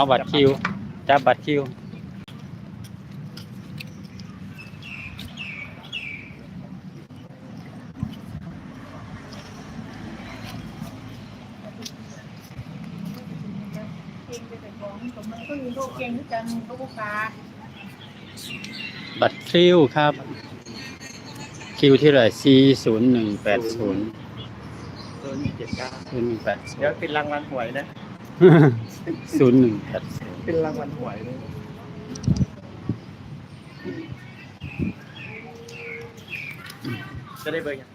เอาบัตรคิวจับบัตรคิวเก่งไปแต่ของผมมันก็มีโรคเก่งด้วยกันลูกค้าบัตรคิวครับ คิวที่เท่าไหร่ C ศูนย์หนึ่งแปดศูนย์ศูนย์เจ็ดเก้าศูนย์หนึ่งแปดศูนเดี๋ยวย์ เป็นรางวัลหวยนะ ศูนย์หนึ่งแปดศูนย์เป็นรางวัลหวยเลยจะได้เบอร์ยัง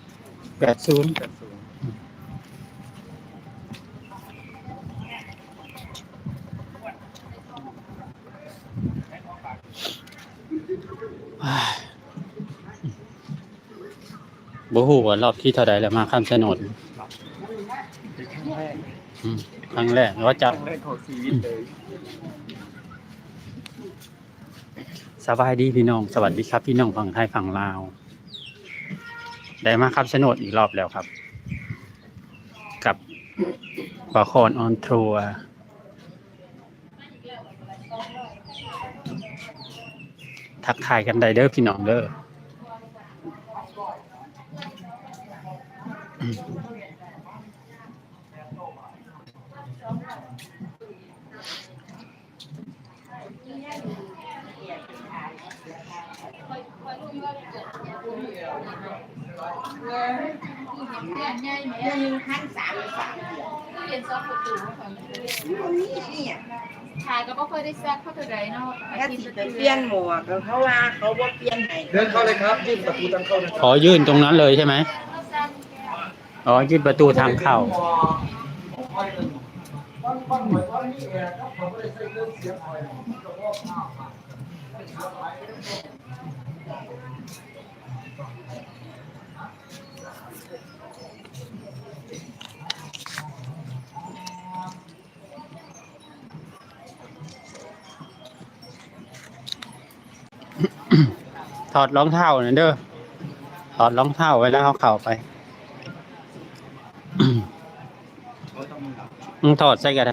แปดศูนย์แปดศูนย์บ่ฮู้ว่ารอบที่เท่าใดแล้วมาคำชะโนดเป็นครั้งแรก อืม ครั้งแรกว่าคจับรั้งแรกของชีวิตเลย สบายดีพี่น้อง สวัสดีครับพี่น้องฝั่งไทยฝั่งลาว ได้มาคำชะโนดอีกรอบแล้วครับ กับบาคอนออนทัวร์ทักทายกันได้เด้อพี่น้องเด้อ อืมยังหันสามสามเรียนซอกประตูค่ะวันนี้เนี่ยชายก็บ่ค่อยได้แซกเข้าตัวใดเนาะถ้าสิไปเปลี่ยนหมวกก็เขาว่าเขาว่เปลี่ยนให้เดินเข้าเลยครับยื่นประตูทางเข้าเลยขอยื่นตรงนั้นเลยใช่ไหมอ๋อยื่นประตูทางเข้า ถอดรองเท้าหน่อยเด้อถอดรองเท้าไว้แล้วเขาเข่าไปมึงถอดใส่กัน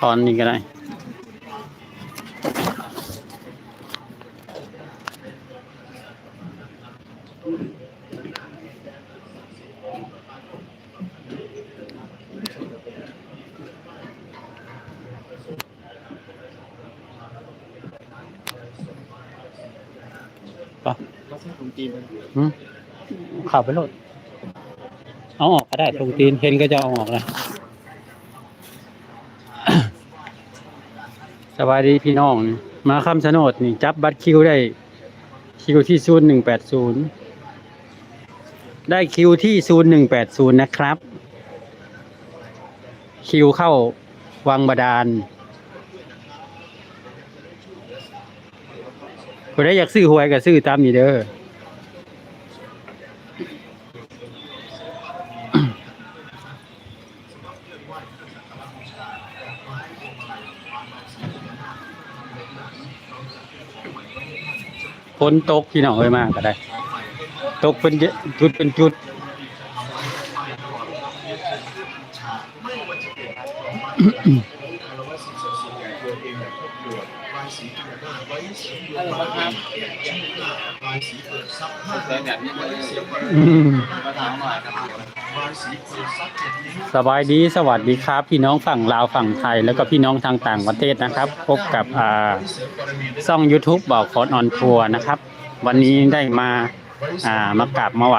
ถอนนี่ก็ได้ เราใช้ถุงจีนอืมข่าวไปโลดเอาออกก็ได้ตรงตีนเห็นก็จะเอาออกนะสบายดีพี่น้อง มาคำชะโนดนี่ จับบัตรคิวได้ คิวที่ศูนย์หนึ่งแปดศูนย์ได้คิวที่ศูนย์หนึ่งแปดศูนย์นะครับ คิวเข้าวังบาดาลคนได้อยากซื้อหวยก็ซื้อตามนี้เด้อ ฝนตกพี่น้องเอ้ยมากก็ได้ ตกเป็นจุดเป็นจุดอื สบายดีสวัสดีครับ พี่น้องฝั่งลาวฝั่งไทย แล้วก็พี่น้องทางต่างประเทศนะครับ พบกับอ่าช่อง YouTube บอกคอนออนทัวร์นะครับ วันนี้ได้มา อ่ามากราบมาไหว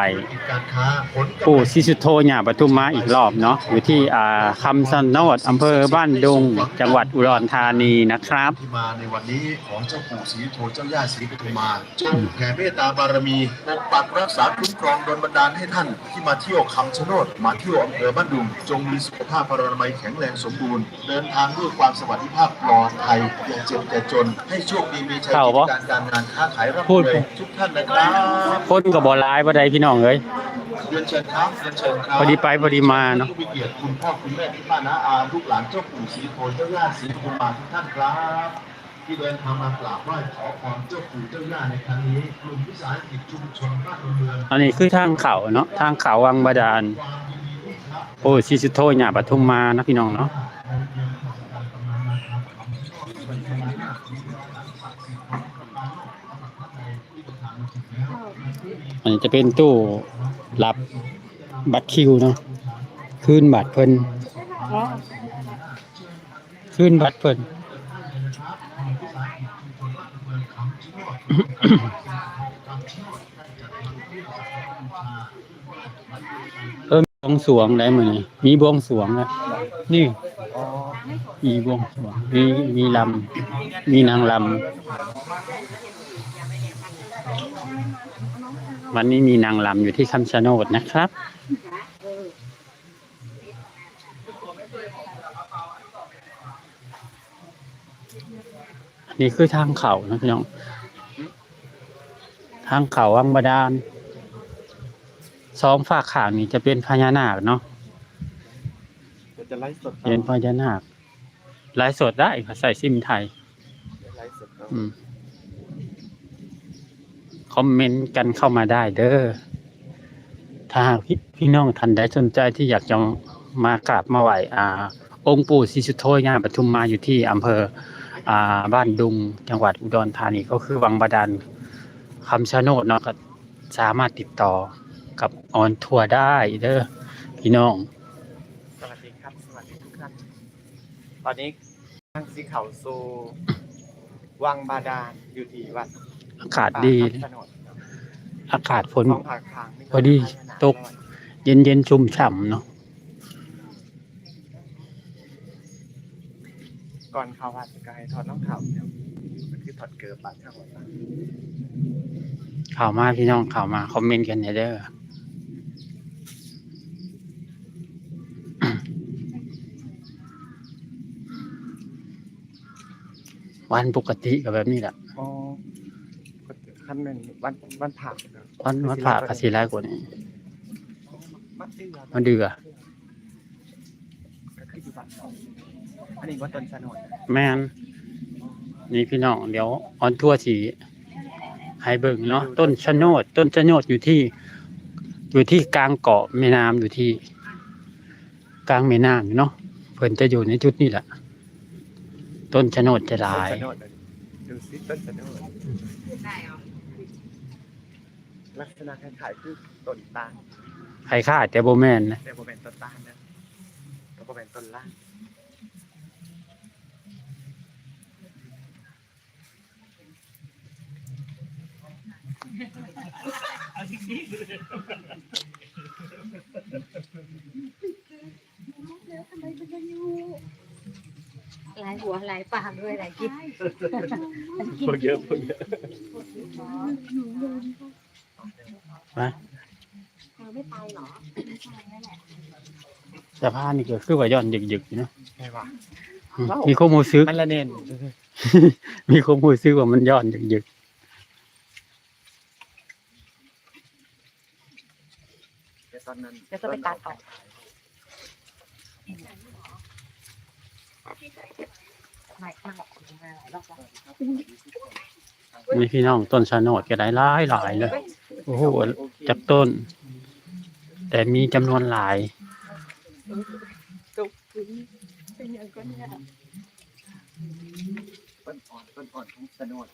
ปู่ซิสุโธญาปทุมมาอีกรอบเนาะอยู่ที่อ่าคำสนดอำเภอบ้านดุง จังหวัดอุดรธานีนะครับที่มาในวันนี้ของเจ้าปู่ศรีโทเจ้าย่าศรีปทุมมาจงแผ่เมตตาบารมีปกปักรักษาคุ้มครองดลบันดาลให้ท่าน ที่มาเที่ยวคำชะโนดมาเที่ยวอำเภอบ้านดุง จงมีสุขภาพพลานามัยแข็งแรงสมบูรณ์ เดินทางด้วยความสวัสดิภาพปลอดภัยอย่าเจ็บอย่าจนให้โชคดีมีชัยเข้ากิปะจการการงานค้าขายร่ำพูดรวยทุกท่านนะครับคนกับบอลายบ่ได้พี่น้องเอ้ยเรียนเชิญครับเรียนเชิญครับพอดีไปพอดีมาเนอะผู้มีเกียรติคุณพ่อคุณแม่พี่ป้าน้าอาลูกหลานเจ้าปู่ศรีโทเจ้าย่าศรีปทุมมาทุกท่านครับ ที่เดินทางมากราบไหว้ขอพรเจ้าปู่เจ้าย่าในครั้งนี้กลุ่มวิสาหกิจชุมชนบ้านเมืองอันนี้คือทางเขาเนาะทางเขาวังบาดาลความยินดีทุกท่านโอ้ชิสุโทญาปทุมมานะพี่น้องเนาะ อันนี้จะเป็นตู้รับบัตรคิวเนาะคืนบัตรเพิ่นคืนบัตรเพิ่นเออบวงสวงได้มื้อนี้มีบวงสวงนะนี่มีบวงสวงมีมีลำมีนางลำ วันนี้มีนางลำอยู่ที่คำชะโนดนะครับ นี่คือทางเขานะพี่น้อง ทางเขาวังบาดาลสองฝากขางนี่จะเป็นพญานาคเนาะเดี๋ยวจะไลฟ์สดเป็นพญานาคไลฟ์สดได้ค่ะใส่ซิมไทยไลฟ์สดเนาะอืมค อมเมนต์กันเข้ามาได้เด้อ ถ้าพี่พี่น้องท่านใดสนใจที่อยากจะมากราบมาไหว้อ่า องค์ปู่ศรีสุโธญาปทุมมาอยู่ที่อำเภออ่าบ้านดุงจังหวัดอุดรธานีก็คือวังบาดาลคำชะโนดเนาะก็สามารถติดต่อกับออนทัวร์ได้เด้อพี่น้อง สวัสดีครับ สวัสดีทุกท่านตอนนี้ทางสีเขาซูวังบาดาลอยู่ที่วัด อากาศดีป่าคำชะโนดอากาศฝนท้องผาคางนี่พอดีตก เย็นเย็นๆชุ่มฉ่ำเนาะก่อนเข้าวัดก็ให้ถอดรองเท้าเนี่ยมันคือถอดเกิร์บบัตรทั้งหมดนะข่าวมาพี่น้องข่าวมา คอมเมนต์กันเด้อวันปกติก็แบบนี้แหละ อ๋อก็ขั้นหนึ่งวันวันผ่าเนอะวันวันผ่ากสีแรกกว่านี้มันเดือมันเดือก็คืออยู่บ้านเราอันนี้ว่าต้นชะโนดแม่นนี่พี่น้องเดี๋ยวออนทั่วสีให้เบิ่งเนาะต้นชะโนด ต้นชะโนดอยู่ที่ อยู่ที่กลางเกาะแม่น้ำอยู่ที่ กลางแม่น้ำอยู่เนาะเพิ่นจะอยู่ในจุดนี้แหละต้นชะโนดจะหลายต้นชะโนดเลยดูสิต้นชะโนด ลักษณะคล้ายๆคือต้นตาลใครค่าแต่โบแมนนะแต่โบเป็นต้นตาลนะแต่โบเป็นต้นล่างหลายหัวหลายปากด้วยหลายกินพวกเยอะพวกเยอะนะไม่ตายหรอสภาพนี่ก็คือว่าย้อนหยึกๆอยู่เนาะไงวะอืมมีข้อมูลซื้อมันละเน้นมีข้อมูลซื้อว่ามันย้อนหยึกแต่ตอนนั้นเดี๋ยวจะไปตัดออกไม่ไม่มาหลายรอบแล้วๆนี่พี่น้องต้นชะโนดก็ได้หลายหลายเลย โอ้โหจับต้น แต่มีจำนวนหลายตกถึงเป็นอย่างก็เนี่ยต้นอ่อนต้นอ่อนของสะโนด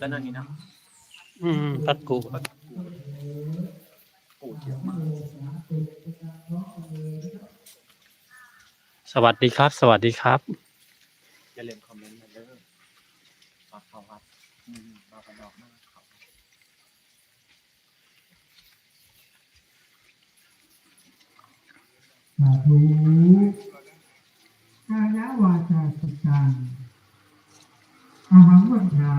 ทั้งกูดต้นนั้นนี่นะอืมพัดกูกูดเยอะมาสวัสดีครับ สวัสดีครับ อย่าลืมคอมเมนต์มาเด้อมาเข้าวัดอืมมาไปดอกมากเขา สาธุกายวาจาสุตังอาหังวันชา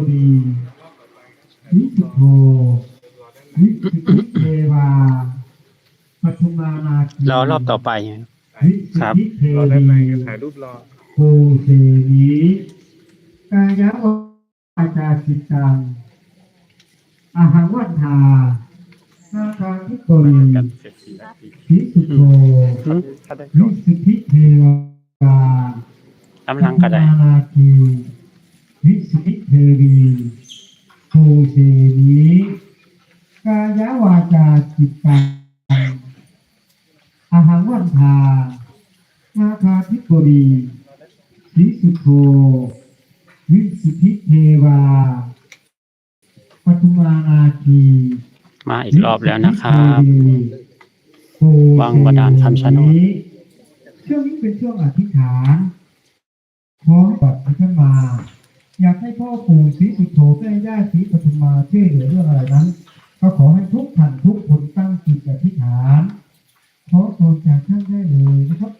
นาคาทิโกดีวิสุโธวิสุทธิเทวาปทุมานาคีรอรอบต่อไปวิสุทธิเทรอด้านในวีถ่ายรูปรอโคเสนีกายะวาจาจิตตังอาหังวันทานาคาทิโกรีกันเสร็จสี่นาทีวิสุทโธอืมถ้าได้วิสุทธิเทวากำลังก็ได้ปทุมานาคี อีกรอบแล้วนะครับวังบาดาลคำชะโนดช่วงนี้เป็นช่วงอธิษฐานพร้อมกับพิธมา อยากให้พ่อปู่ศรีสุโธแม่ย่าศรีปฐุมมาช่วยเหลือเรื่องอะไรนั้น ก็ขอให้ทุกท่านทุกคนตั้งจิตอธิษฐานขอโทษจากท่านได้เลยนะครับ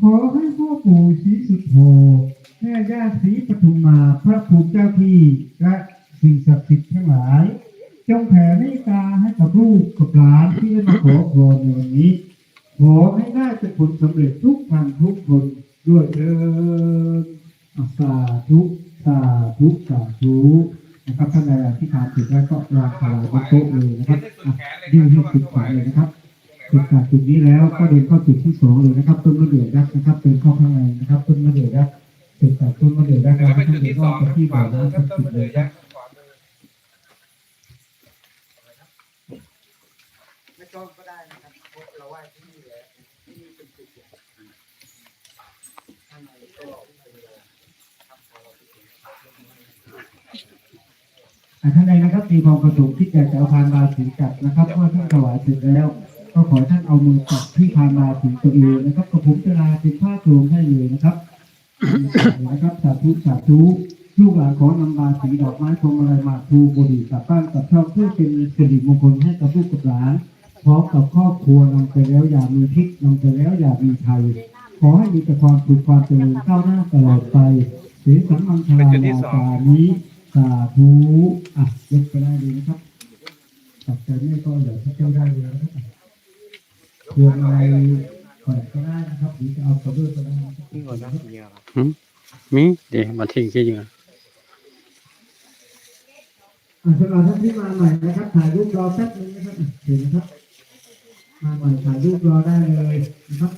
ขอให้พ่อปู่ศรีสุโธแม่ย่าศรีปทุมมาพระภูมิเจ้าที่และสิ่งศักดิ์สิทธิ์ทั้งหลาย จงแผ่เมตตาให้กับลูกกับหลานที่ได้มาขอพรในวันนี้ ขอให้ได้เป็นผลสำเร็จทุกท่านทุกคนด้วยเถิดอะสาธุสาธุสาธุนะครับท่านใดที่ทานถึงแล้วก็วางถวายบนโต๊ะเลยนะครับอะยื่นให้สุดขวาเลยนะครับ จุดจากจุดนี้แล้วก็เดินเข้าจุดที่สองเลยนะครับ ต้นมะเดื่อยักษ์นะครับเดินเข้าข้างในนะครับ ต้นมะเดื่อยักษ์จุดจากต้นมะเดื่อยักษ์แล้วก็เดินเข้าไปที่บ่อน้ำศักดิ์สิทธิ์เลยนะครับไม่ต้องก็ได้นะครับเราไหว้ที่นี่แหละที่นี่เป็นจุดใหญ่ข้างในก็ครับพอเราไปถึงอะท่านใดนะครับมีความประสงค์ที่จะจะเอาพานบาสีกลับนะครับเมื่อท่านถวายเสร็จแล้ว ก็ขอให้ท่านเอามือจับที่พานบาสีตัวเองนะครับกระผมจะลาเป็นผ้าโครงให้เลยนะครับนะครับสาธุสาธุลูกหลานขอนำบาสีดอกไม้พวงมาลัยมากพลูบุรี่กลับบ้านกับช่องเพื่อเป็นสิริมงคลให้กับลูกกับหลานพร้อมกับครอบครัวนำไปแล้วอย่ามีพิษนำไปแล้วอย่ามีภัยขอให้มีแต่ความสุขความเจริญก้าวหน้าตลอดไปเสียสัมมังคลาลาจานี้สาธุอะยกไปได้เลยนะครับตัดใจไม่ก็อย่าให้เจ้าได้เลยนะครับ พวงอะไรเปิดก็ได้นะครับหรือจะเอากระเบื้องก็ได้นะครับนี่ก่อนนะเมียมีเดี๋ยวมาทิ้งที่ยังไงอะสำหรับท่านที่มาใหม่นะครับ ถ่ายรูปรอแป๊บนึงนะครับอะเห็นนะครับ มาใหม่ถ่ายรูปรอได้เลยนะครับ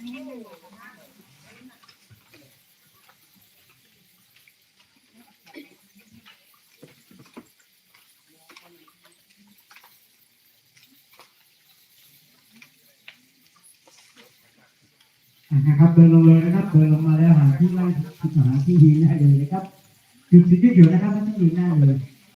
นะครับเดินลงเลยนะครับเดินลงมาแล้วหาที่นั่หาที่ยืนได้เลยนะครับหยุดสิหยุดอยู่นะครับไม่ยืนได้เลย